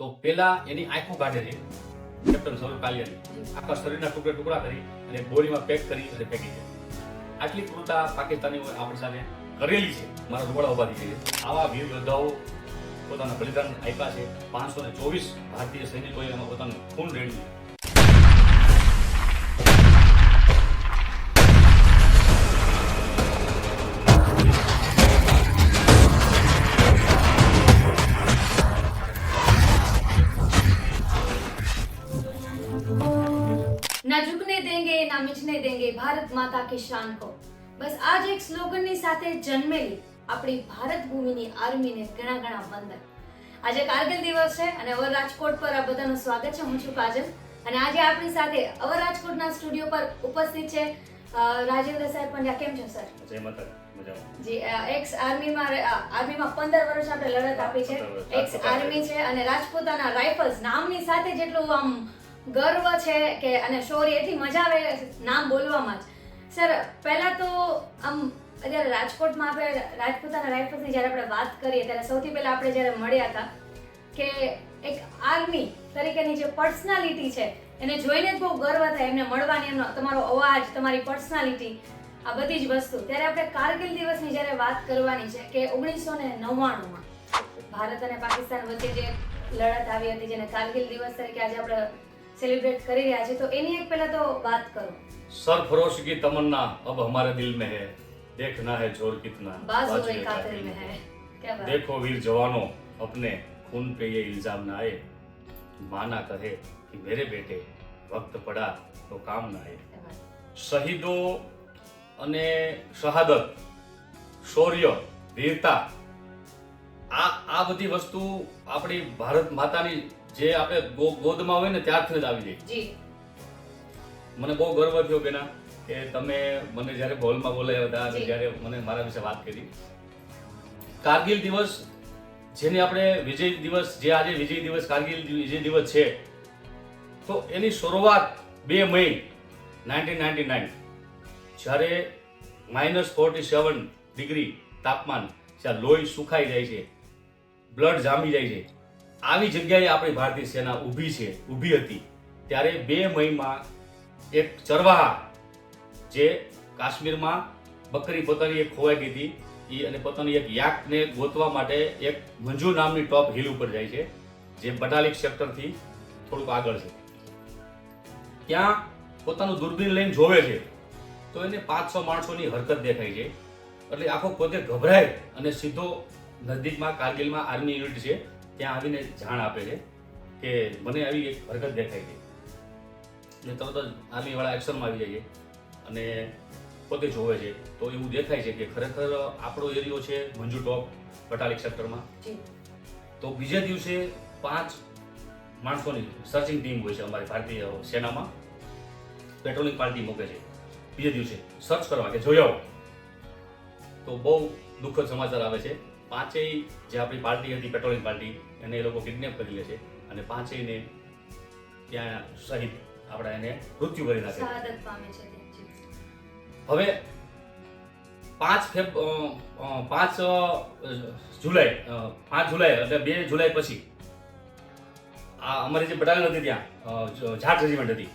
તો પેલા એની આંખો કાઢે છે. કેપ્ટન સૌરભ કાલિયાની આખા શરીરના ટુકડા ટુકડા કરી અને બોરીમાં પેક કરી અને ફેંકી છે. આટલી ક્રૂરતા પાકિસ્તાની આપણી સામે કરેલી છે. મારા રૂવાડા ઊભા થઈ છે. આવા વીર યોદ્ધાઓ પોતાના બલિદાન આપ્યા છે. પાંચસો ને ચોવીસ ભારતીય સૈનિકોએ એમાં પોતાનું ખૂન રેડ્યું માતા કી શાન કો બસ આજ એક સ્લોગનની સાથે જન્મેલી આપણી ભારત ભૂમિની આર્મીને ઘણા ઘણા વંદન. આજે કારગિલ દિવસ છે અને અવર રાજકોટ પર આ બધાનું સ્વાગત છે. હું છું કાજલ અને આજે આપણી સાથે અવર રાજકોટના સ્ટુડિયો પર ઉપસ્થિત છે રાજેન્દ્ર સાહેબ પંડ્યા. કેમ છો સર? જય માતા જી એક્સ આર્મીમાં આર્મીમાં પંદર વર્ષ આપણે લડત આપી છે. એક્સ આર્મી છે. અને રાજપૂતાના રાઇફલ્સ નામની સાથે જેટલું આમ ગર્વ છે કે અને શૌર્ય એટલી મજા આવે નામ બોલવામાં જ. સર, પહેલા તો આમ અત્યારે રાજકોટમાં આપણે રાજપૂતાના રાઇફલ્સની જ્યારે આપણે વાત કરીએ, ત્યારે સૌથી પહેલા આપણે જ્યારે મળ્યા હતા કે એક આર્મી તરીકેની જે પર્સનાલિટી છે, એને જોઈને જ બહુ ગર્વ થાય, એમને મળવાની એમનો તમારો અવાજ, તમારી પર્સનાલિટી, આ બધી જ વસ્તુ. ત્યારે આપણે કારગિલ દિવસની જ્યારે વાત કરવાની છે કે ઓગણીસો ને નવ્વાણુંમાં ભારત અને પાકિસ્તાન વચ્ચે જે લડત આવી હતી, જેને કારગિલ દિવસ તરીકે આજે આપણે સેલિબ્રેટ કરી રહ્યા છીએ, તો એની એક પહેલા તો વાત કરો. सरफरोश की तमन्ना अब हमारे दिल में है देखना है जोर कितना बाज हो बाजुए गई कातिल कातिल में में है क्या बात देखो वीर जवानों अपने खून पे ये इल्जाम ना आए माना कहे कि मेरे बेटे वक्त पड़ा तो काम ना आए क्या बात. શહીદો અને શહાદત શૌર્ય વીરતા આ આ બધી વસ્તુ આપણી ભારત માતાની જે આપણે ગો- ગોદમાં હોય ને ત્યારથી જ આવી જાય જી મને બહુ ગર્વ થયો બેના કે તમે મને જ્યારે હોલમાં બોલાવ્યા હતા અને જ્યારે મને મારા વિશે વાત કરી. કારગિલ દિવસ જેને આપણે વિજય દિવસ જે આજે વિજય દિવસ કારગિલ વિજય દિવસ છે તો એની શરૂઆત બે મે નાઇન્ટીન નાઇન્ટી નાઇન જ્યારે માઇનસ ફોર્ટી સેવન ડિગ્રી તાપમાન જ્યાં લોહી સુખાઈ જાય છે બ્લડ જામી જાય છે આવી જગ્યાએ આપણી ભારતીય સેના ઊભી છે ઊભી હતી. ત્યારે બે મઈમાં એક ચરવાહા જે કાશ્મીરમાં બકરી પોતાની એક ખોવાઈ ગઈ ઈ અને પોતાની એક યાકને ગોતવા માટે એક મંજુ નામની ટોપ હિલ ઉપર જાય છે, જે બટાલિક સેક્ટરથી થોડુંક આગળ છે. ત્યાં પોતાનું દૂરબીન લઈને જોવે છે, તો એને પાંચસો માણસોની હરકત દેખાય છે. એટલે આખો પોતે ગભરાય અને સીધો નજીકમાં કારગિલમાં આર્મી યુનિટ છે, ત્યાં આવીને જાણ આપે છે કે મને આવી એક હરકત દેખાય છે. એટલે તરત જ આર્મીવાળા એક્શનમાં આવી જાય અને પોતે જોવે છે. તો એવું દેખાય છે કે ખરેખર આપણો એરિયો છે મંજુ ટોપ પટાલી સેક્ટરમાં. તો બીજે દિવસે પાંચ માણસોની સર્ચિંગ ટીમ હોય છે અમારી ભારતીય સેનામાં. પેટ્રોલિંગ પાર્ટી મૂકે છે. બીજે દિવસે સર્ચ કરવા કે જોઈ આવો. તો બહુ દુઃખદ સમાચાર આવે છે. પાંચેય જે આપણી પાર્ટી હતી પેટ્રોલિંગ પાર્ટી એને એ લોકો કિડનેપ કરી લે છે. અને પાંચેયને ત્યાં શહીદ આપણા એને મૃત્યુ કરી નાખે. હવે પાંચ ફેબ પાંચ જુલાઈ પાંચ જુલાઈ એટલે બે જુલાઈ પછી આ અમારી જે બટાલિયન હતી ત્યાં ઝાડ રેજિમેન્ટ હતી.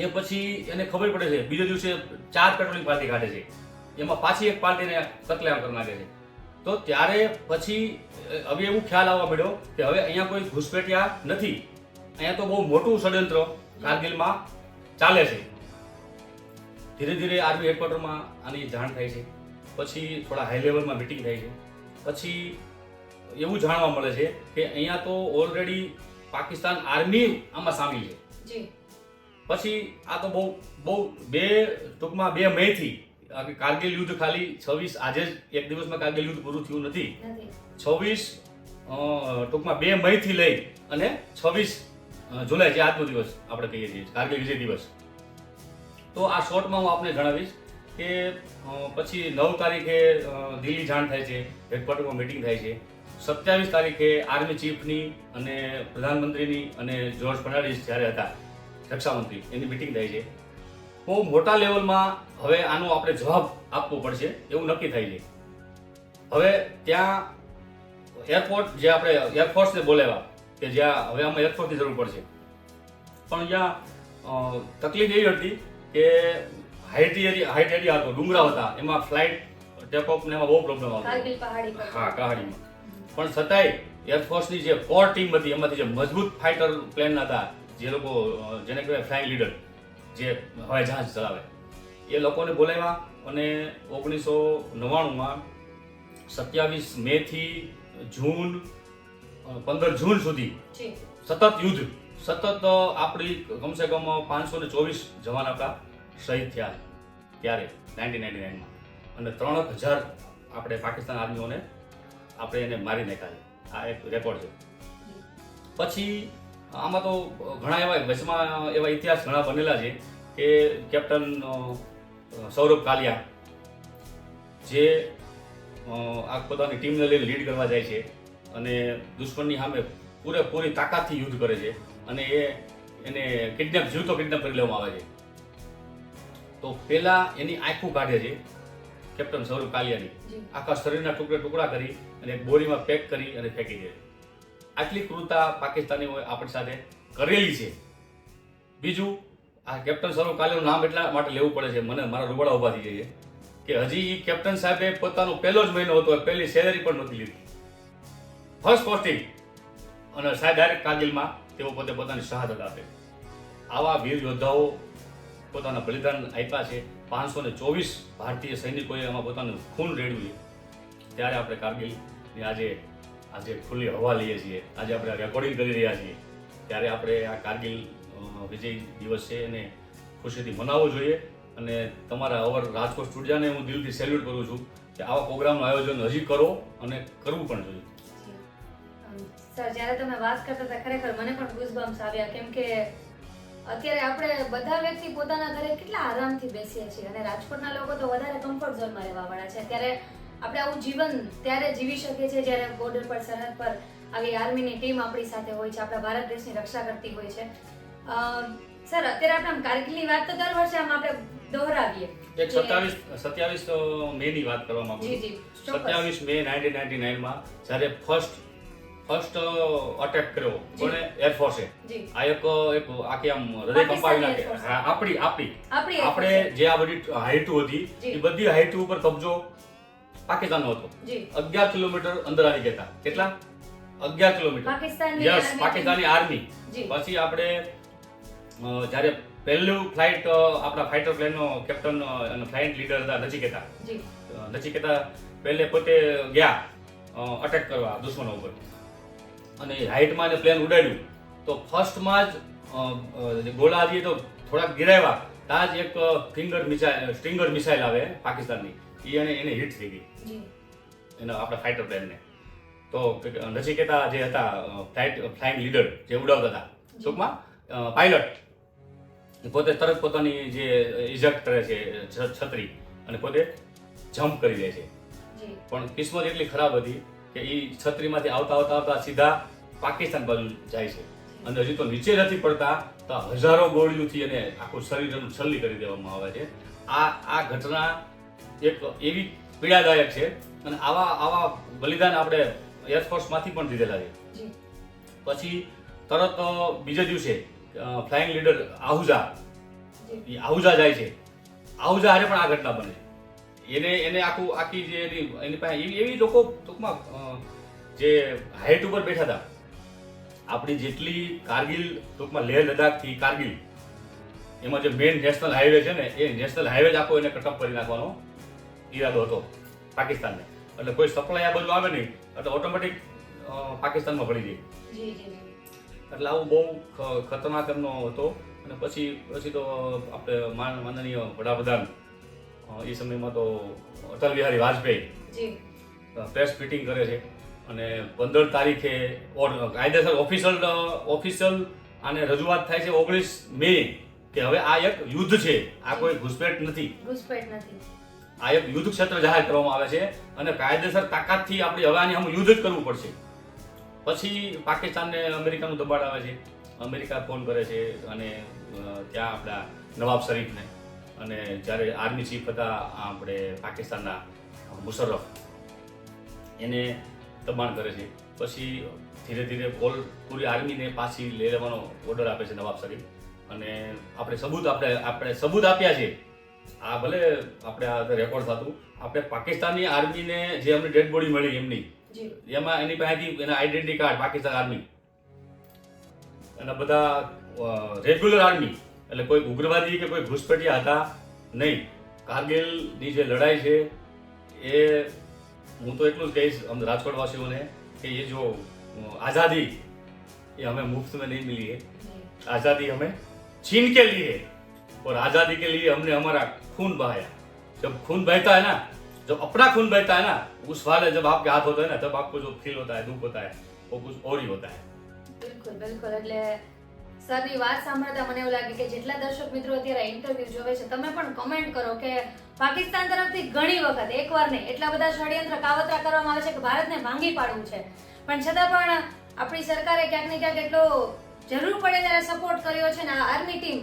એ પછી એને ખબર પડે છે બીજા દિવસે ચાર પેટ્રોલિંગ પાર્ટી કાઢે છે. એમાં પાછી એક પાર્ટીને કતલેઆમ કરી નાખે છે. તો ત્યારે પછી હવે એવું ખ્યાલ આવવા મળ્યો કે હવે અહીંયા કોઈ ઘૂસપેટિયા નથી. અહીંયા તો બહુ મોટું ષડયંત્ર કારગિલમાં ચાલે છે. ધીરે ધીરે આર્મી હેડક્વાર્ટરમાં આની જાણ થાય છે. પછી થોડા હાઈ લેવલમાં મિટિંગ થાય છે. પછી એવું જાણવા મળે છે કે અહીંયા તો ઓલરેડી પાકિસ્તાન આર્મી આમાં સામેલ છે. પછી આ તો બહુ બહુ બે ટૂંકમાં બે મેથી કારગિલ યુદ્ધ ખાલી છવ્વીસ આજે જ એક દિવસમાં કારગિલ યુદ્ધ પૂરું થયું નથી. નથી. છવ્વીસ ટૂંકમાં બે મઈથી લઈ અને છવ્વીસ જુલાઈ, જે આજનો દિવસ આપણે કહીએ છીએ કારગિલ વિજય દિવસ. તો આ શોર્ટમાં હું આપને જણાવીશ કે પછી નવ તારીખે દિલ્હી જાણ થાય છે, હેડક્વાર્ટરમાં મિટિંગ થાય છે. સત્યાવીસ તારીખે આર્મી ચીફની અને પ્રધાનમંત્રીની અને જોર્જ ફર્નાન્ડિસ જ્યારે હતા, રક્ષામંત્રી, એની મિટિંગ થાય છે. બહુ મોટા લેવલમાં હવે આનો આપણે જવાબ આપવો પડશે, એવું નક્કી થાય છે. હવે ત્યાં એરપોર્ટ, જે આપણે એરફોર્સને બોલાવ્યા કે જ્યાં હવે આમાં એરફોર્સની જરૂર પડશે. પણ જ્યાં તકલીફ એવી હતી કે હાઈટ એરિયા હાઈટ એરિયા હતો ડુંગરા હતા. એમાં ફ્લાઇટ ટેકઓફ ને એમાં બહુ પ્રોબ્લેમ આવતો હા કહાડીમાં પણ છતાંય એરફોર્સની જે કોર ટીમ હતી એમાંથી જે મજબૂત ફાઇટર પ્લેન હતા જે લોકો જેને કહેવાય ફ્લાઇંગ લીડર જે હવાઈ જહાજ ચલાવે એ લોકોને બોલાવ્યા અને ઓગણીસો નવ્વાણુંમાં સત્યાવીસ મેથી જૂન પંદર જૂન સુધી સતત યુદ્ધ સતત આપણી કમસે કમ પાંચસો ને ચોવીસ જવાન આપણા શહીદ થયા ત્યારે નાઇન્ટીન નાઇન્ટી નાઇનમાં. અને ત્રણ હજાર આપણે પાકિસ્તાન આર્મીઓને આપણે એને મારી નાખ્યા આ એક રેકોર્ડ છે. પછી આમાં તો ઘણા એવા વચમાં એવા ઇતિહાસ ઘણા બનેલા છે કે કેપ્ટન સૌરભ કાલિયા જે આ પોતાની ટીમને લઈને લીડ કરવા જાય છે. અને દુશ્મનની સામે પૂરેપૂરી તાકાતથી યુદ્ધ કરે છે અને એ એને કિડનેપ જીવતો કિડનેપ કરી લેવામાં આવે છે. તો પેલા એની આંખું કાઢે છે કેપ્ટન સૌરભ કાલિયાની. આખા શરીરના ટુકડે ટુકડા કરી અને એક બોરીમાં પેક કરી અને ફેંકી દે. છે આટલી ક્રૂરતા પાકિસ્તાનીઓએ આપણી સાથે કરેલી છે. બીજું આ કેપ્ટન સૌરભ કાલિયાનું નામ એટલા માટે લેવું પડે છે મને મારા રૂબડા ઊભા થઈ જાય છે કે હજી કેપ્ટન સાહેબે પોતાનો પહેલો જ મહિનો હતો પહેલી સેલેરી પણ નહોતી લીધી. ફર્સ્ટ પોસ્ટિંગ અને સાહેબ ડાયરેક્ટ કારગિલમાં તેઓ પોતે પોતાની શહાદત આપે. આવા વીર યોદ્ધાઓ પોતાના બલિદાન આપ્યા છે. પાંચસો ને ચોવીસ ભારતીય સૈનિકોએ એમાં પોતાનું ખૂન રેડ્યું ત્યારે આપણે કારગિલની આજે આજે ખુલ્લી હવા લઈએ છીએ. આજે આપણે રેકોર્ડિંગ કરી રહ્યા છીએ. ત્યારે આપણે આ કારગિલ વિજય દિવસ છે એને ખુશીથી મનાવવો જોઈએ. અને તમારા અવર રાજકોટ સ્ટુડિયાને હું દિલથી સેલ્યુટ કરું છું કે આવા પ્રોગ્રામનું આયોજન હજી કરો અને કરવું પણ જોઈએ. સર જ્યારે તમે વાત કરતા હતા ખરેખર મને પણ ગુઝબમ્સ આવ્યા કેમ કે અત્યારે આપણે બધા વ્યક્તિ પોતાના ઘરે કેટલા આરામથી બેસીએ છીએ અને રાજકોટના લોકો તો વધારે કમ્ફર્ટ ઝોનમાં રહેવાવાળા છે. ત્યારે આપણે આવું જીવન ત્યારે જીવી શકીએ છીએ જ્યારે બોર્ડર પર સરહદ પર આવી આર્મીની ટીમ આપણી સાથે હોય છે આપણા ભારત દેશની રક્ષા કરતી હોય છે. સર અત્યારે આપણે આમ કારગીલની વાત તો દર વર્ષે આમ આપણે દોહરાવીએ. એક સત્યાવીસ સત્યાવીસ મે ની વાત કરવા માંગુ છું. સત્યાવીસ મે નાઇન્ટીન નાઇન્ટી નાઇનમાં જ્યારે ફર્સ્ટ ફર્સ્ટ અટેક કર્યો. કોને એરફોર્સે આ એક એક આખી આમ હૃદય કંપાવી નાખે. આપણી આપણી. આપણી જે આ બધી હાઈટો હતી એ બધી હાઈટો ઉપર કબજો પાકિસ્તાનનો હતો. અગિયાર કિલોમીટર અંદર આવી ગયા હતા. કેટલા? અગિયાર કિલોમીટર. યસ પાકિસ્તાની આર્મી પછી આપણે જ્યારે પહેલું ફ્લાઇટ આપણા ફાઇટર પ્લેનનો કેપ્ટન અને ફ્લાઇટ લીડર હતા નચિકેતા નચિકેતા પહેલે પોતે ગયા અટેક કરવા દુશ્મનો ઉપર. અને હાઇટમાં એને પ્લેન ઉડાડ્યું તો ફર્સ્ટમાં જ ગોળા હજી તો થોડાક ગિરાવ્યા ત્યાં જ એક ફિંગર મિસાઇલ સ્ટિંગર મિસાઇલ આવે પાકિસ્તાનની. એ એને એને હિટ થઈ ગઈ. એના આપણા ફાઇટર પ્લેનને. તો નચિકેતા જે હતા ફ્લાઇટ ફ્લાઇંગ લીડર જે ઉડાવતા હતા. ટૂંકમાં પાયલટ પોતે તરત પોતાની જે ઇજેક્ટ કરે છે છત્રી અને પોતે જમ્પ કરી દે છે. પણ કિસ્મત એટલી ખરાબ હતી કે એ છત્રીમાંથી આવતા આવતા આવતા સીધા પાકિસ્તાન બાજુ જાય છે. અને હજી તો નીચે નથી પડતા તો હજારો ગોળીઓથી એને આખું શરીરનું છલ્લી કરી દેવામાં આવે છે. આ આ ઘટના એક એવી પીડાદાયક છે અને આવા આવા બલિદાન આપણે એરફોર્સમાંથી પણ દીધેલા છે. પછી તરત બીજા દિવસે ફ્લાઇંગ લીડર આહુજા એ આહુજા જાય છે. આહુજા હારે પણ આ ઘટના બને છે. એને એને આખું આખી જે એની પાસે એવી એવી લોકો ટૂંકમાં જે હાઇટ ઉપર બેઠા હતા. આપણી જેટલી કારગિલ ટૂંકમાં લેહ લદ્દાખથી કારગિલ એમાં જે મેઇન નેશનલ હાઈવે છે ને એ નેશનલ હાઈવે જ આખો એને કટઅપ કરી નાખવાનો ઈરાદો હતો પાકિસ્તાનને. એટલે કોઈ સપ્લાય આ બધું આવે નહીં એટલે ઓટોમેટિક પાકિસ્તાનમાં ભળી જાય. એટલે આવું બહુ ખતરનાક એમનો હતો. અને પછી પછી તો આપણે માન- માનનીય વડાપ્રધાન એ સમયમાં તો અટલ બિહારી વાજપેયી પ્રેસ મીટિંગ કરે છે અને પંદર તારીખે કાયદેસર ઓફિશિયલ ઓફિશિયલ આને રજૂઆત થાય છે ઓગણીસ મે કે હવે આ એક યુદ્ધ છે. આ કોઈ ઘુસપેઠ નથી. ઘૂસપેટ નથી. આ એક યુદ્ધ ક્ષેત્ર જાહેર કરવામાં આવે છે અને કાયદેસર તાકાતથી આપણે હવે આની સામે યુદ્ધ જ કરવું પડશે. પછી પાકિસ્તાનને અમેરિકાનું દબાણ આવે છે. અમેરિકા ફોન કરે છે અને ત્યાં આપણા નવાબ શરીફને. અને જ્યારે આર્મી ચીફ હતા આપણે પાકિસ્તાનના મુશર્રફ એને દબાણ કરે છે. પછી ધીરે ધીરે ઓલ પૂરી આર્મીને પાછી લઈ લેવાનો ઓર્ડર આપે છે નવાબ શરીફ. અને આપણે સબૂત આપણે આપણે સબૂત આપ્યા છે. આ ભલે આપણે આ રેકોર્ડ થતું આપણે પાકિસ્તાનની આર્મીને જે અમને ડેડ બોડી મળી એમની એમાં એની પાસેથી એના આઈડેન્ટિટી કાર્ડ પાકિસ્તાન આર્મી. અને બધા રેગ્યુલર આર્મી એટલે કોઈ ઉગ્રવાદી કે કોઈ ઘૂસપેટિયા હતા નહીં કારગિલની જે લડાઈ છે એ હું તો એટલું જ કહીશ અમ રાજકોટવાસીઓને કે એ જો અ, આઝાદી એ हमें मुफ्त में नहीं मिली है જી आज़ादी हमें छीन के लिए है और आज़ादी के लिए हमने हमारा खून बहाया जब खून बहता है ना जब अपना खून बहता है ना उस वाले जब आपके हाथ होता है ना तब आपको जो फील होता है दुख होता है वो कुछ और ही होता है બિલકુલ બિલકુલ એટલે સરની વાત સાંભળતા મને એવું લાગે કે જેટલા દર્શક મિત્રો અત્યારે ઇન્ટરવ્યુ જોવે છે, તમે પણ કમેન્ટ કરો કે પાકિસ્તાન તરફથી ઘણી વખત, એકવાર નહીં, એટલા બધા ષડયંત્ર કાવતરા કરવામાં આવે છે કે ભારતને ભાંગી પાડવું છે. પણ છતાં પણ આપણી સરકારે ક્યાંક ને ક્યાંક એટલો જરૂર પડે ત્યારે સપોર્ટ કર્યો છે ને આ આર્મી ટીમ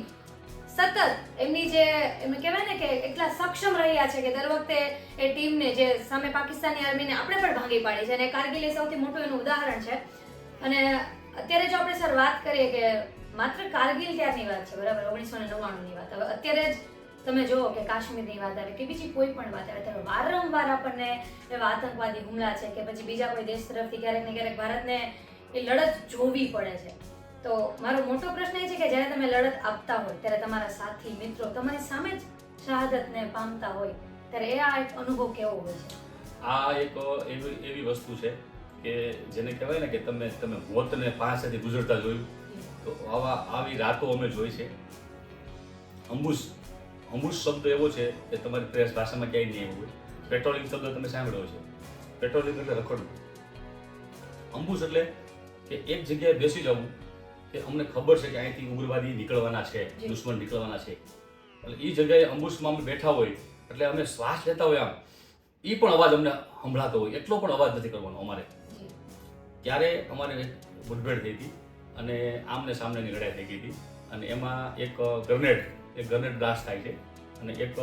સતત એમની જે એમને કહેવાય ને કે એટલા સક્ષમ રહ્યા છે કે દર વખતે એ ટીમને જે સામે પાકિસ્તાની આર્મીને આપણે પણ ભાંગી પાડી છે અને કારગિલ એ સૌથી મોટું એનું ઉદાહરણ છે. અને અત્યારે જો આપણે સર વાત કરીએ કે માત્ર કારગિલ ત્યારની વાત છે, બરાબર? ઓગણીસો ને નવ્વાણુંની વાત. હવે અત્યારે જ તમે જુઓ કે કાશ્મીરની વાત આવે કે બીજી કોઈ પણ વાત આવે, ત્યારે વારંવાર આપણને એવા આતંકવાદી હુમલા છે કે પછી બીજા કોઈ દેશ તરફથી ક્યારેક ને ક્યારેક ભારતને એ લડત જોવી પડે છે. તો મારો મોટો પ્રશ્ન એ છે કે જ્યારે તમે લડત આપતા હોય, ત્યારે તમારા સાથી, મિત્રો તમારી સામે જ શહાદતને પામતા હોય, ત્યારે એ આ એક અનુભવ કેવો હોય છે? આ એક એવી એવી વસ્તુ છે કે જેને કહેવાય ને કે તમે તમે મોતને પાસેથી ગુજરતા જોયું. તો આવા આવી રાતો અમે જોઈ છે. અંબુશ અંબુશ શબ્દ એવો છે કે તમારી પ્રેસ ભાષામાં ક્યાંય નહીં એવું હોય. પેટ્રોલિંગ શબ્દ તમે સાંભળ્યો છે પેટ્રોલિંગ એટલે રખડવું. અંબુશ એટલે કે એક જગ્યાએ બેસી જવું કે અમને ખબર છે કે અહીંથી ઉગ્રવાદી નીકળવાના છે દુશ્મન નીકળવાના છે. એટલે એ જગ્યાએ અંબુશમાં અમે બેઠા હોય એટલે અમે શ્વાસ લેતા હોય આમ. એ પણ અવાજ અમને સંભળાતો હોય. એટલો પણ અવાજ નથી કરવાનો અમારે. ત્યારે અમારે મુઠભેડ થઈ હતી. અને આમને સામનેની લડાઈ થઈ ગઈ હતી. અને એમાં એક ગ્રનેડ એક ગ્રનેડ બ્લાસ્ટ થાય છે. અને એક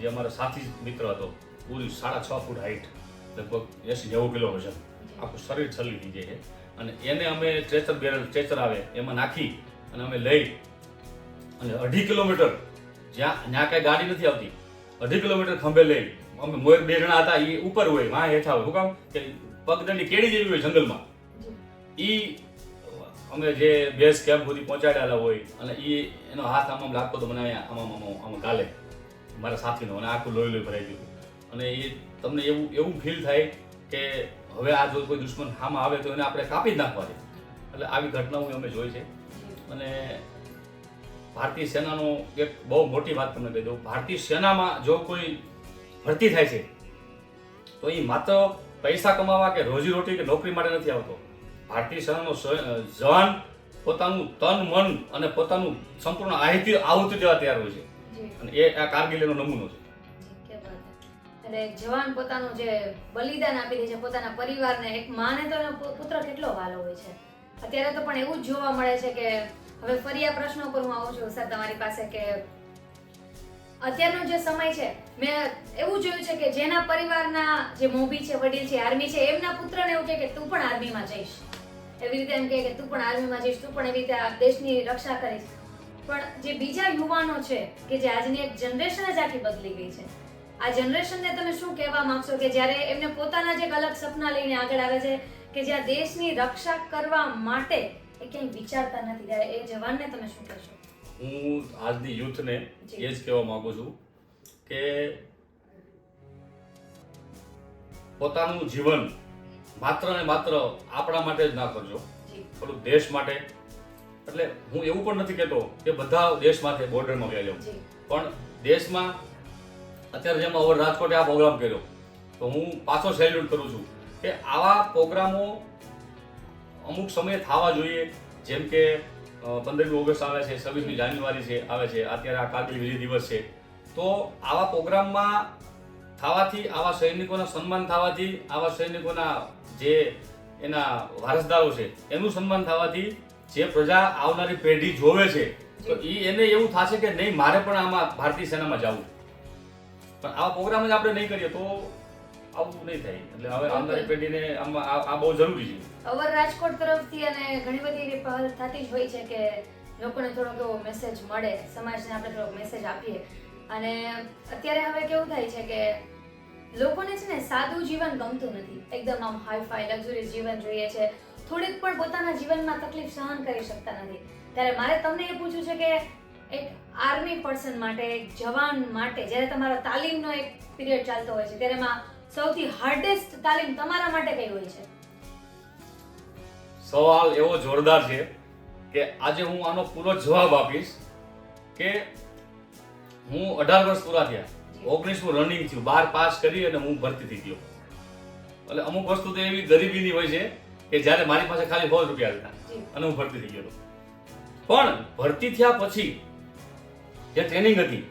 જે અમારો સાથી મિત્ર હતો પૂરી સાડા છ ફૂટ હાઈટ લગભગ એસી નેવું કિલો વજન આખું શરીર છલી થઈ જાય છે. અને એને અમે સ્ટ્રેચર બેરલ સ્ટ્રેચર આવે એમાં નાખી અને અમે લઈ અને અઢી કિલોમીટર જ્યાં ત્યાં કાંઈ ગાડી નથી આવતી અઢી કિલોમીટર ખંભે લઈ અમે મોર બે જણા હતા એ ઉપર હોય વાં હેઠા હોય. શું કામ? કે પગદંડી કેડી જેવી હોય જંગલમાં. ઈ અમે જે બેઝ કેમ્પ સુધી પહોંચાડેલા હોય અને એ એનો હાથ આમ આમ લાગતો તો મને અહીંયા આમ આમ આમ આમ ગાલે મારા સાથીનો અને આખું લોહી લોહી ભરાઈ ગયું. અને એ તમને એવું એવું ફીલ થાય કે હવે આ જો કોઈ દુશ્મન હામાં આવે તો એને આપણે કાપી જ નાખવા છે એટલે આવી ઘટનાઓ અમે જોઈ છે. અને ભારતીય સેનાનો એક બહુ મોટી વાત તમને કહી દઉં. ભારતીય સેનામાં જો કોઈ ભરતી થાય છે, તો એ માત્ર પૈસા કમાવા કે રોજી રોટી કે નોકરી માટે નથી આવતો. ભારતીય સેનાનો જવાન પોતાનું તન મન અને પોતાનું સંપૂર્ણ આહિતી આહુતિ દેવા તૈયાર હોય છે. અને એ આ કારગિલ એનો નમૂનો છે. એટલે જવાન પોતાનું જે બલિદાન આપી દે છે પોતાના પરિવારને એક માને તો પુત્ર કેટલો વાલો હોય છે? અત્યારે તો પણ એવું જ જોવા મળે છે કે હવે ફરી આ પ્રશ્નો પર હું આવું છું સર તમારી પાસે કે અત્યારનો જે સમય છે મેં એવું જોયું છે કે જેના પરિવારના જે મોભી છે વડીલ છે આર્મી છે એમના પુત્રને એવું કે તું પણ આર્મીમાં જઈશ. એવી રીતે એમ કહે કે તું પણ આર્મીમાં જઈશ તું પણ એવી રીતે આ દેશની રક્ષા કરીશ. પણ જે બીજા યુવાનો છે કે જે આજની એક જનરેશન જ આખી બદલી ગઈ છે આ જનરેશનને તમે શું કહેવા માંગશો કે જ્યારે એમને પોતાના જે અલગ સપના લઈને આગળ આવે છે કે જ્યાં દેશની રક્ષા કરવા માટે એ ક્યાંય વિચારતા નથી ત્યારે એ જવાનને તમે શું કહેશો? હું આજની યુથને એ જ કહેવા માંગુ છું કે પોતાનું જીવન માત્ર ને માત્ર આપણા માટે જ ના કરજો. થોડુંક દેશ માટે. એટલે હું એવું પણ નથી કહેતો કે બધા દેશ માટે બોર્ડરમાં ગયા જાઉં પણ દેશમાં અત્યારે જેમ હવે રાજકોટે આ પ્રોગ્રામ કર્યો તો હું પાછો સેલ્યુટ કરું છું કે આવા પ્રોગ્રામો અમુક સમયે થવા જોઈએ. જેમ કે પંદરમી ઓગસ્ટ આવે છે છવ્વીસમી જાન્યુઆરી છે આવે છે અત્યારે આ કારગિલ વિજય દિવસ છે. તો આવા પ્રોગ્રામમાં થવાથી આવા સૈનિકોના સન્માન થવાથી આવા સૈનિકોના જે એના વારસદારો છે એનું સન્માન થવાથી જે પ્રજા આવનારી પેઢી જોવે છે તો એ એને એવું થશે કે નહીં મારે પણ આમાં ભારતીય સેનામાં જવું. પણ આવા પ્રોગ્રામ જ આપણે નહીં કરીએ તો આવું નહીં થાય. એટલે હવે આવનારી પેઢીને આમાં આ બહુ જરૂરી છે. અવર રાજકોટ તરફથી અને ઘણી બધી એવી પહેલ થતી જ હોય છે કે લોકોને થોડોક એવો મેસેજ મળે સમાજને આપણે થોડોક મેસેજ આપીએ. અને અત્યારે હવે કેવું થાય છે કે લોકોને છે ને સાદું જીવન ગમતું નથી. એકદમ આમ હાઈ ફાઈ લક્ઝુરિયસ જીવન જોઈએ છે. થોડીક પણ પોતાના જીવનમાં તકલીફ સહન કરી શકતા નથી. ત્યારે મારે તમને એ પૂછવું છે કે એક આર્મી પર્સન માટે, એક જવાન માટે જ્યારે તમારો તાલીમનો એક પીરિયડ ચાલતો હોય છે, ત્યારે એમાં સૌથી હાર્ડેસ્ટ તાલીમ તમારા માટે કઈ હોય છે? સવાલ એવો જોરદાર છે કે આજે હું આનો પૂરો જવાબ આપીશ કે હું અઢાર વર્ષ પૂરા થયા. ઓગણીસમું રનિંગ થયું. બાર પાસ કરી અને હું ભરતી થઈ ગયો. એટલે અમુક વસ્તુ તો એવી ગરીબીની હોય છે કે જ્યારે મારી પાસે ખાલી સો રૂપિયા હતા અને હું ભરતી થઈ ગયો પણ ભરતી થયા પછી જે ટ્રેનિંગ હતી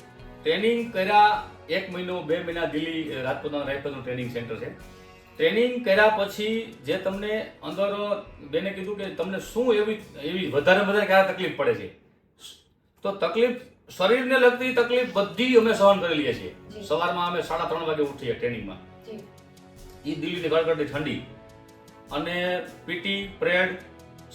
ટ્રેનિંગ કર્યા એક મહિનો બે મહિના દિલ્હી રાજપૂતાના રાઇફલનું ટ્રેનિંગ સેન્ટર છે. ટ્રેનિંગ કર્યા પછી જે તમને અંદર બેને કીધું કે તમને શું એવી એવી વધારે વધારે ક્યારે તકલીફ પડે છે? તો તકલીફ શરીરને લગતી તકલીફ બધી અમે સહન કરી લઈએ છીએ. સવારમાં અમે સાડા ત્રણ વાગે ઉઠીએ ટ્રેનિંગમાં. એ દિલ્હીની ગળગળતી ઠંડી. અને પીટી પ્રેડ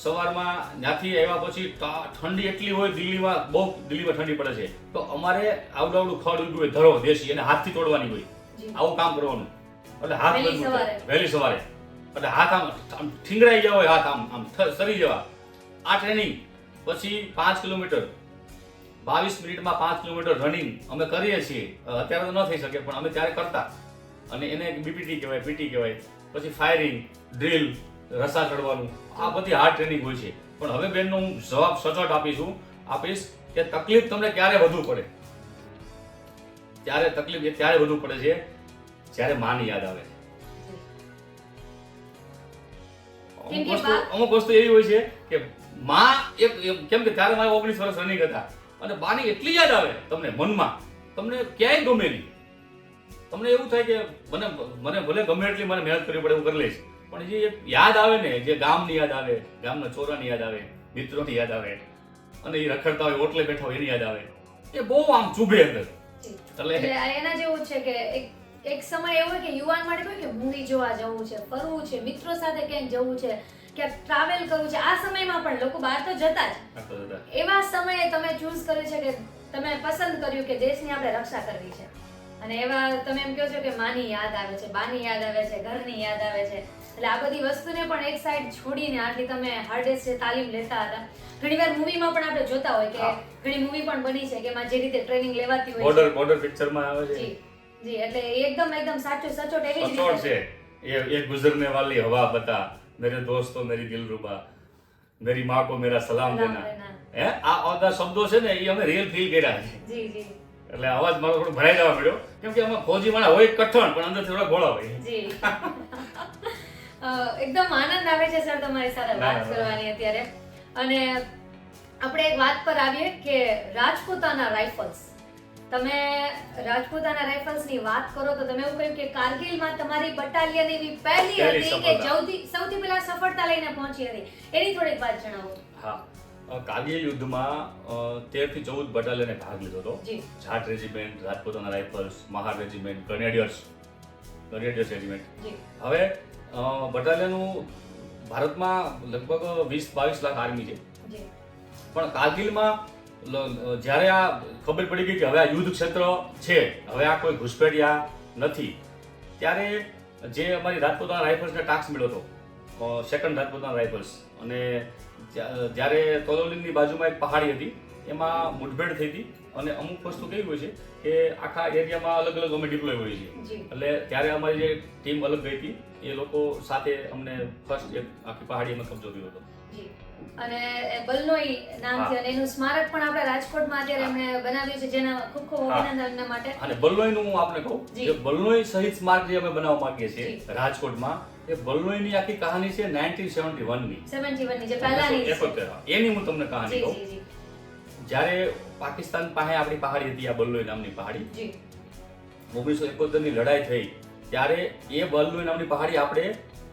સવારમાં ત્યાંથી આવ્યા પછી ઠંડી એટલી હોય દિલ્હીમાં બહુ દિલ્હીમાં ઠંડી પડે છે. તો અમારે આવડું આવડું ખડ ઉગ્યું હોય ધરો દેશી અને હાથથી તોડવાની હોય. આવું કામ કરવાનું. એટલે હાથ વહેલી સવારે. એટલે હાથ આમ આમ ઠીંગરાઈ જવા હોય હાથ આમ આમ સરી જવા. આ ટ્રેનિંગ પછી પાંચ કિલોમીટર બાવીસ મિનિટમાં પાંચ કિલોમીટર રનિંગ અમે કરીએ છીએ. અત્યારે તો ન થઈ શકે પણ અમે ત્યારે કરતા. અને એને બીપીટી કહેવાય પીટી કહેવાય પછી ફાયરિંગ ડ્રિલ રસા ચડવાનું આ બધી હાર્ડ ટ્રેનિંગ હોય છે. પણ હવે બેનનો હું જવાબ સચોટ આપીશું આપીશ કે તકલીફ તમને ક્યારે વધુ પડે? ત્યારે તકલીફ એ ત્યારે વધુ પડે છે જ્યારે માની યાદ આવે. છે અમુક વસ્તુ અમુક વસ્તુ એવી હોય છે કે માં એક કેમ કે ત્યારે મારે ઓગણીસ વર્ષ રનિંગ હતા. અને બાની એટલી યાદ આવે તમને મનમાં. તમને ક્યાંય ગમે નહીં. તમને એવું થાય કે મને મને ભલે ગમે એટલી મને મહેનત કરવી પડે, હું કરી લઈશ. પણ જે યાદ આવે ને, જે ગામની યાદ આવે, ગામના છોરાની યાદ આવે, મિત્રોની યાદ આવે, અને એ રખડતા હોય, ઓટલે બેઠા હોય, એની યાદ આવે, એ બહુ આમ ચૂભે અંદર. એટલે એના જેવું છે કે એક એક સમય એવો કે યુવાન માટે કે મૂવી જોવા જવું છે, ફરવું છે, મિત્રો સાથે ક્યાંક જવું છે. કે ટ્રાવેલ કરવું છે. આ સમયમાં પણ લોકો બહાર તો જતા જ. એવા સમયે તમે ચૂઝ કર્યું છે કે તમે પસંદ કર્યું કે દેશની આપણે રક્ષા કરવી છે. અને એવા તમે એમ કહો છો કે માની યાદ આવે છે બાની યાદ આવે છે ઘરની યાદ આવે છે. એટલે આ બધી વસ્તુને પણ એક સાઈડ છોડીને આટલી તમે હાર્ડેસ્ટ તાલીમ લેતા હતા. ઘણી ઘણીવાર મૂવીમાં પણ આપણે જોતા હોય કે ઘણી મૂવી પણ બની છે કે એમાં જે રીતે ટ્રેનિંગ લેવાતી હોય બોર્ડર બોર્ડર પિક્ચરમાં આવે છે. જી એટલે એકદમ એકદમ સાચો સચોટ એવી જ છે. એ એક ગુજરને વાલી હવા બતા. मेरे दोस्तों मेरी दिलरुबा मेरी माँ को मेरा सलाम સલામ देना દેના. હે આ બધા શબ્દો છે ને એ અમે રિયલ ફીલ કર્યા છે જી જી એટલે અવાજ મારો થોડો ભરાઈ જવા મળ્યો કેમ કે અમે ફૌજી માણા હોય કઠણ પણ અંદર થોડા ભોળા હોય જી અ, એકદમ આનંદ આવે છે સર તમારી સાથે ના, વાત ના. કરવાની અત્યારે અને આપણે એક વાત પર આવીએ કે રાજપૂતાના રાઇફલ્સ તમે રાજપૂતાના રાઇફલ્સની વાત કરો તો તમે એવું કહ્યું કે કારગિલમાં તમારી બટાલિયન એવી પહેલી હતી કે સૌથી સૌથી પહેલા સફળતા લઈને પહોંચી હતી. એની થોડીક વાત જણાવો. હા. કારગિલ યુદ્ધમાં તેરથી ચૌદ બટાલિયને ભાગ લીધો હતો. Jat regiment Rajputana rifles Mahar regiment grenadiers. Grenadiers regiment. હવે બટાલિયનનું ભારતમાં લગભગ વીસ બાવીસ લાખ આર્મી છે. પણ કારગિલમાં જ્યારે આ ખબર પડી ગઈ કે હવે આ યુદ્ધ ક્ષેત્ર છે હવે આ કોઈ ઘુસપેઠિયા નથી ત્યારે જે અમારી રાજપૂતાના રાઇફલ્સને ટાસ્ક મળ્યો હતો સેકન્ડ રાજપૂતાના રાઇફલ્સ અને જ્યારે તોલોલીની બાજુમાં એક પહાડી હતી એમાં મુઠભેડ થઈ હતી અને અમુક વસ્તુ કેવી હોય છે કે આખા એરિયામાં અલગ અલગ અમે ડિપ્લોય હોઈએ છીએ. એટલે ત્યારે અમારી જે ટીમ અલગ ગઈ હતી એ લોકો સાથે અમને ફર્સ્ટ એક આખી પહાડી અમે કબજો થયો હતો. અને બલનોઈ નામથી. અને એનું સ્મારક પણ આપણે રાજકોટમાં અત્યારે એમણે બનાવ્યું છે જેના ખૂબ ખૂબ અભિનંદન એમના માટે. અને બલનોઈનું હું આપને કહું જે. બલનોઈ સહિત સ્મારક જે અમે બનાવવા માંગીએ છીએ રાજકોટમાં એ બલનોઈની આખી કહાની છે 1971 ની 71 ની જે પહેલાની છે. એની હું તમને કહાની કહું. જ્યારે પાકિસ્તાન પાસે આપણી પહાડી હતી આ બલનોઈ નામની પહાડી ઓગણીસો એકોતેરની લડાઈ થઈ ત્યારે એ બલ્લોઈ નામની પહાડી આપણે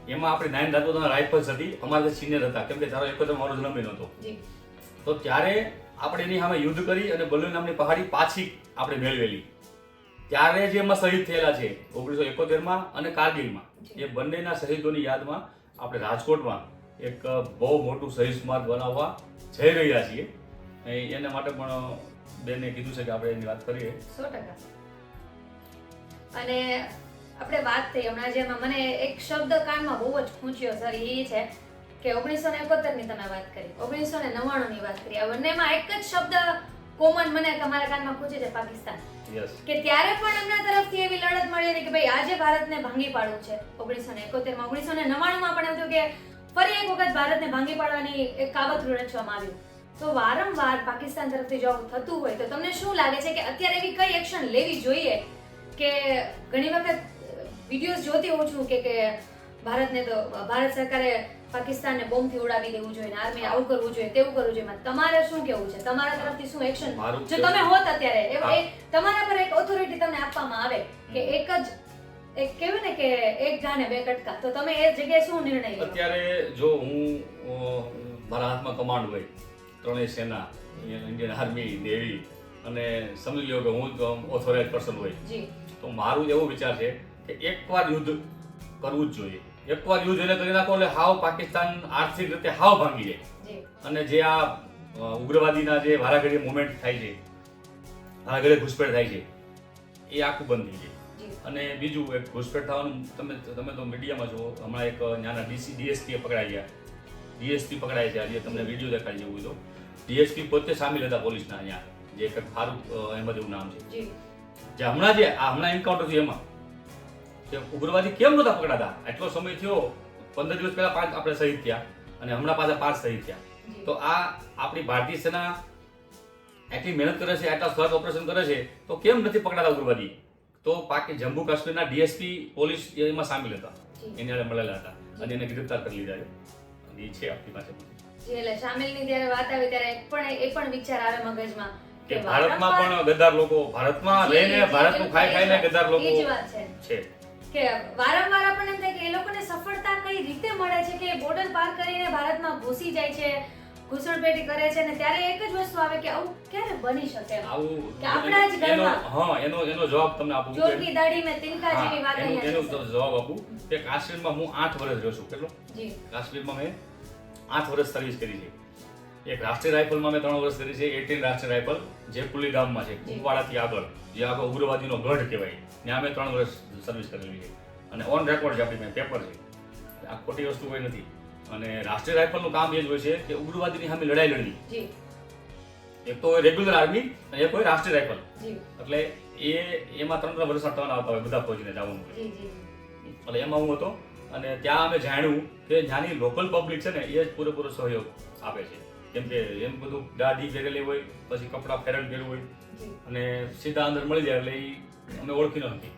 એમાં આપણી નાઇન રાજપૂતાના રાઇફલ્સ હતી. અમારા સિનિયર હતા. કેમ કે તારો એકોતેર મારો જન્મ હતો. તો ત્યારે આપણે એની સામે યુદ્ધ કરી અને બલુ નામની પહાડી પાછી આપણે મેળવેલી. ત્યારે જે એમાં શહીદ થયેલા છે ઓગણીસો એકોતેરમાં અને કારગિલમાં. એ બંનેના શહીદોની યાદમાં આપણે રાજકોટમાં એક બહુ મોટું શહીદ સ્મારક બનાવવા જઈ રહ્યા છીએ. એના માટે પણ બેને કીધું છે કે આપણે એની વાત કરીએ. સો ટકા. અને આપણે વાત થઈ હમણાં જેમાં મને એક શબ્દ કાનમાં બહુ જ ખૂંચ્યો સર એ છે કે ઓગણીસો ને એકોતેરની તમે વાત કરી. ઓગણીસો ને નવ્વાણું ની વાત કરી. આ બંનેમાં એક જ શબ્દ કોમન મને તમારા કાનમાં પૂછે છે પાકિસ્તાન. કે ત્યારે પણ એમના તરફથી એવી લડત મળી હતી કે ભાઈ આજે ભારતને ભાંગી પાડવું છે. ઓગણીસો ને એકોતેરમાં ઓગણીસો ને નવ્વાણુંમાં પણ એવું કે ફરી એક વખત ભારતને ભાંગી પાડવાની એક કાવતરું રચવામાં આવ્યું તો વારંવાર પાકિસ્તાન તરફથી જો થતું હોય તો તમને શું લાગે છે કે અત્યારે એવી કઈ એક્શન લેવી જોઈએ કે ઘણી વખત વિડીયોઝ જોતી હોઉં છું કે કે ભારતને તો ભારત સરકારે પાકિસ્તાનને બોમ્બથી ઉડાવી દેવું જોઈએ આર્મી આવું કરવું જોઈએ તેવું કરવું જોઈએ. તમારે શું કેવું છે? તમારા તરફથી શું એક્શન જો તમે હોત અત્યારે એ- તમારા પર એક ઓથોરિટી તમને આપવામાં આવે કે એક જ એક કેવું ને કે એક ગાને બે કટકા. તો તમે એ જગ્યાએ શું નિર્ણય અત્યારે જો હું મારા હાથમાં કમાન્ડ હોય ત્રણેય સેના ઇન્ડિયન આર્મી નેવી અને સમજી લો કે હું ઓથોરાઇઝ પર્સન હોય. જી. તો મારું એવું વિચાર છે કે એકવાર યુદ્ધ કરવું જ જોઈએ. એકવાર યુદ્ધ એને કરી નાખો એટલે હાવ પાકિસ્તાન આર્થિક રીતે હાવ ભાંગી જાય. અને જે આ ઉગ્રવાદીના જે વારાઘડી મુવમેન્ટ થાય છે વારાઘડીએ ઘૂસપેઠ થાય છે એ આખું બંધ થઈ જાય. અને બીજું એક ઘૂસપેઠ થવાનું તમે તમે તો મીડિયામાં જુઓ હમણાં એક નાના ડીસી ડીએસપી પકડાઈ ગયા. ડીએસપી પકડાય છે આજે તમને વીડિયો દેખાડી જેવું તો. ડીએસપી પોતે સામેલ હતા પોલીસના અહીંયા જે કંઈક ફારૂક અહેમદ એવું નામ છે. જે. હમણાં જે આ હમણાં એન્કાઉન્ટર થયું એમાં. કે ઉગ્રવાદી કેમ નહોતા પકડાતા? આટલો સમય થયો પંદર દિવસ પહેલા પાંચ આપણે શહીદ થયા અને હમણાં પાછા પાંચ શહીદ થયા. તો આ આપણી ભારતીય સેના આટલી મહેનત કરે છે આટલા સર્ચ ઓપરેશન કરે છે તો કેમ નથી પકડાતા ઉગ્રવાદી? તો પાકે જમ્મુ કાશ્મીરના ડીએસપી પોલીસ એમાં સામેલ હતા. એને મળેલા હતા અને એને ગિરફ્તાર કરી લીધા છે. એ છે આપણી પાસે. જી એટલે સામેલની જ્યારે વાત આવી ત્યારે પણ એ પણ વિચાર આવે મગજમાં કે ભારતમાં પણ ગદ્દાર લોકો ભારતમાં રહીને ભારતનું ખાઈ ખાઈને ગદ્દાર લોકો છે. કે વારંવાર આપણને એમ થાય કે એ લોકોને સફળતા કઈ રીતે મળે છે કે બોર્ડર પાર કરીને ભારતમાં ઘૂસી જાય છે ઘૂસણપેટી કરે છે ને ત્યારે એક જ વસ્તુ આવે કે આવું ક્યારે બની શકે? આવું કે આપણા જ ઘરમાં. હા એનો એનો જવાબ તમને આપું જોરકી દાઢી મેં તિનકા જેવી વાત અહીંયા એનું જવાબ આપું કે કાશ્મીરમાં હું આઠ વર્ષ રહ્યો છું કેટલો? જી. કાશ્મીરમાં મેં આઠ વર્ષ સર્વિસ કરી છે. એક રાષ્ટ્રીય રાઇફલમાં મેં ત્રણ વર્ષ કરી છે એટીન રાષ્ટ્રીય રાઇફલ જે કુલીગામમાં છે કુપવાડાથી આગળ જે આગળ ઉગ્રવાદીનો ગઢ કહેવાય ત્યાં મેં ત્રણ વર્ષ સર્વિસ કરેલી છે. અને ઓન રેકોર્ડ છે આપણી પેપર છે આ ખોટી વસ્તુ કોઈ નથી. અને રાષ્ટ્રીય રાઇફલનું કામ એ જ હોય છે કે ઉગ્રવાદીની સામે લડાઈ લડવી. એક તો રેગ્યુલર આર્મી અને એક હોય રાષ્ટ્રીય રાઇફલ. એટલે એ એમાં ત્રણ ત્રણ વર્ષ ટર્ન આવતા હોય બધા ફોજીને જવાનું એટલે એમાં હું હતો. અને ત્યાં અમે જાણ્યું કે જ્યાંની લોકલ પબ્લિક છે ને એ જ પૂરેપૂરો સહયોગ આપે છે. કેમ કે એમ બધું દાઢી પહેરેલી હોય પછી કપડાં ફેરન પહેર્યું હોય અને સીધા અંદર મળી જાય એટલે એ અમે ઓળખી નથી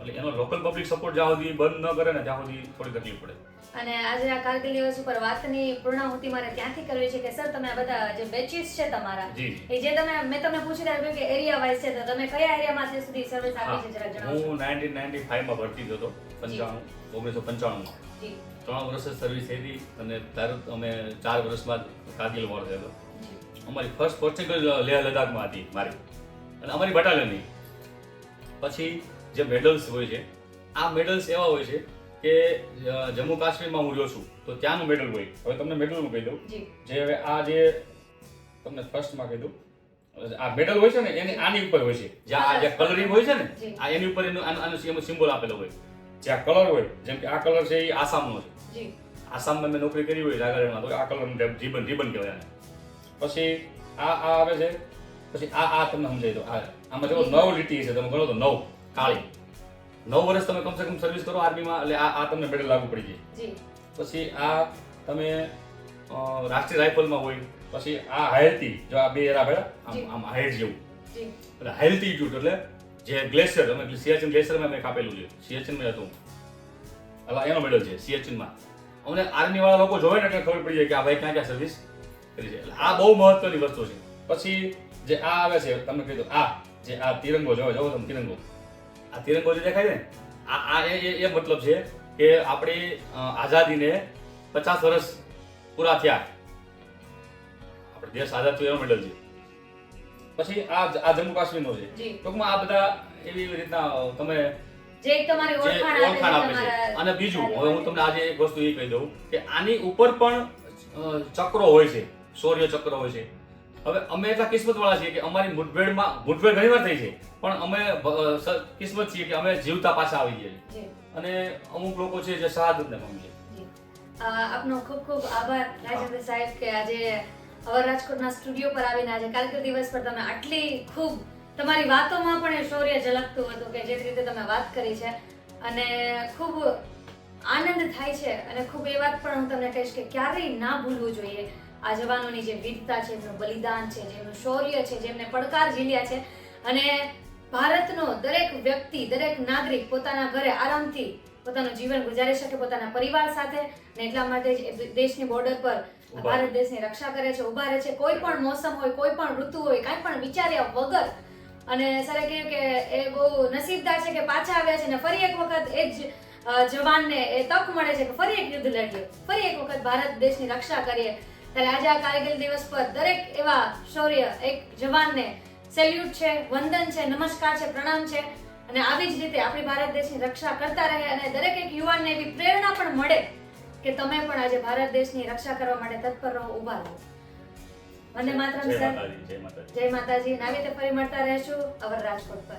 એટલે એનો લોકલ પબ્લિક સપોર્ટ જ્યાં સુધી બંધ ન કરે ને ત્યાં સુધી થોડી તકલીફ પડે. અને આજે આ કારગિલ દિવસ ઉપર વાતની પૂર્ણાહુતિ મારે ત્યાંથી કરવી છે કે સર તમે આ બધા જે બેચીસ છે તમારા એ જે તમે મેં તમને પૂછી રહ્યા કે એરિયા વાઇઝ છે તો તમે કયા એરિયામાં અત્યાર સુધી સર્વિસ આપી છે જરા જણાવો હું નાઇન્ટીન નાઇન્ટી ફાઈવમાં ભરતી થયો હતો પંચાણું ઓગણીસો પંચાણુંમાં. જી. ત્રણ વર્ષ સર્વિસ હતી અને તરત અમે ચાર વર્ષ બાદ કારગિલ વોર થયો અમારી ફર્સ્ટ પોસ્ટિંગ લેહ લદ્દાખમાં હતી મારી. અને અમારી બટાલિયનની પછી જે મેડલ્સ હોય છે આ મેડલ્સ એવા હોય છે કે જમ્મુ કાશ્મીરમાં હું રહ્યો છું તો ત્યાંનું મેડલ હોય. હવે તમને મેડલનું કહી દઉં. જે. હવે આ જે તમને ફર્સ્ટમાં કહી દઉં આ મેડલ હોય છે ને એની આની ઉપર હોય છે. જે આ જે કલરિંગ હોય છે ને આ એની ઉપર એનું આનું- સિમ્બોલ આપેલો હોય. જે આ કલર હોય જેમ કે આ કલર છે એ આસામનો છે. આસામમાં મેં નોકરી કરી હોય જાગરણમાં તો આ કલર જીબન જીબન કહેવાય. પછી આ આ આવે છે પછી આ આ તમને સમજાવી દો આ આમાં જો નવ લીટી છે તમે ગણો તો નવ કાળી. નવ વર્ષ તમે કમસે કમ સર્વિસ કરો આર્મીમાં એટલે આ આ તમને મેડલ લાગુ પડી જાય. પછી આ તમે રાષ્ટ્રીય રાઇફલમાં હોય પછી આ હાયરતી જો આ બે એરા ભેળા આમ આમ હાઈટ જેવું. એટલે હાઇલ્ટીટ્યુડ એટલે જે ગ્લેશિયર અમે સિયાચિન ગ્લેશિયરમાં મેં કાપેલું છે. સિયાચિનમાં હતું. એટલે એનો મેડલ છે સિયાચિનમાં અમને આર્મી વાળા લોકો જોવે ને એટલે ખબર પડી જાય કે આ ભાઈ ક્યાં ક્યાં સર્વિસ કરી છે. એટલે આ બહુ મહત્વની વસ્તુ છે. પછી જે આ આવે છે તમને કહી આ જે આ તિરંગો જોવો જોવો તમે તિરંગો. આ તિરંગો જે દેખાય છે ને આ આ એ એ- એ મતલબ છે કે આપણી આઝાદીને પચાસ વર્ષ પૂરા થયા. આપણે દેશ આઝાદ થયો એનો મેડલ છે. પછી આ આ જમ્મુ કાશ્મીરનો છે. ટૂંકમાં આ બધા એવી રીતના તમે જે તમારી ઓળખાણ આપે છે ઓળખાણ આપે છે. તમારા અને બીજું હવે હું તમને આજે એક વસ્તુ એ કહી દઉં કે આની ઉપર પણ ચક્રો હોય છે શૌર્ય ચક્ર હોય છે. હવે અમે એટલા કિસ્મત વાળા છીએ કે અમારી મુઠભેડમાં મુઠભેડ ઘણી વાર થઈ છે પણ અમે કિસ્મત છીએ કે અમે જીવતા પાછા આવી ગયા અને અમુક લોકો છે જે શહાદતને પામી. આપનો ખૂબ ખૂબ આભાર રાજેન્દ્ર સાહેબ કે આજે અવર રાજકોટના સ્ટુડિયો પર આવીને આજે કારગિલ દિવસ પર તમે આટલી ખૂબ તમારી વાતોમાં પણ એ શૌર્ય ઝલકતું હતું કે જે રીતે તમે વાત કરી છે. અને ખૂબ આનંદ થાય છે અને ખૂબ એ વાત પણ હું તમને કહીશ કે ક્યારેય ના ભૂલવું જોઈએ. આ જવાનોની જે વીરતા છે એમનું બલિદાન છે જેમનું શૌર્ય છે જેમને પડકાર ઝીલ્યા છે. અને ભારતનો દરેક વ્યક્તિ દરેક નાગરિક પોતાના ઘરે આરામથી પોતાનું જીવન ગુજારી શકે પોતાના પરિવાર સાથે. અને એટલા માટે જ દેશની બોર્ડર પર ભારત દેશની રક્ષા કરે છે ઊભા રહે છે. કોઈ પણ મોસમ હોય કોઈ પણ ઋતુ હોય કાંઈ પણ વિચાર્યા વગર અને સરે કહ્યું કે એ બહુ નસીબદાર છે કે પાછા આવ્યા છે ને ફરી એક વખત એ જ જવાનને એ તક મળે છે કે ફરી એક યુદ્ધ લડીએ ફરી એક વખત ભારત દેશની રક્ષા કરીએ. ત્યારે આજે આ કારગિલ દિવસ પર દરેક એવા શૌર્ય, એક જવાનને સેલ્યુટ છે, વંદન છે, નમસ્કાર છે, પ્રણામ છે. અને આવી જ રીતે આપણી ભારત દેશની રક્ષા કરતા રહે અને દરેક એક યુવાનને એવી પ્રેરણા પણ મળે કે તમે પણ આજે ભારત દેશની રક્ષા કરવા માટે તત્પર રહો, ઊભા રહો. વંદે માતરમ જય સર. માતાજી જય માતાજી. જય માતાજી. અને આવી રીતે ફરી મળતા રહેશું અવર રાજકોટ પર.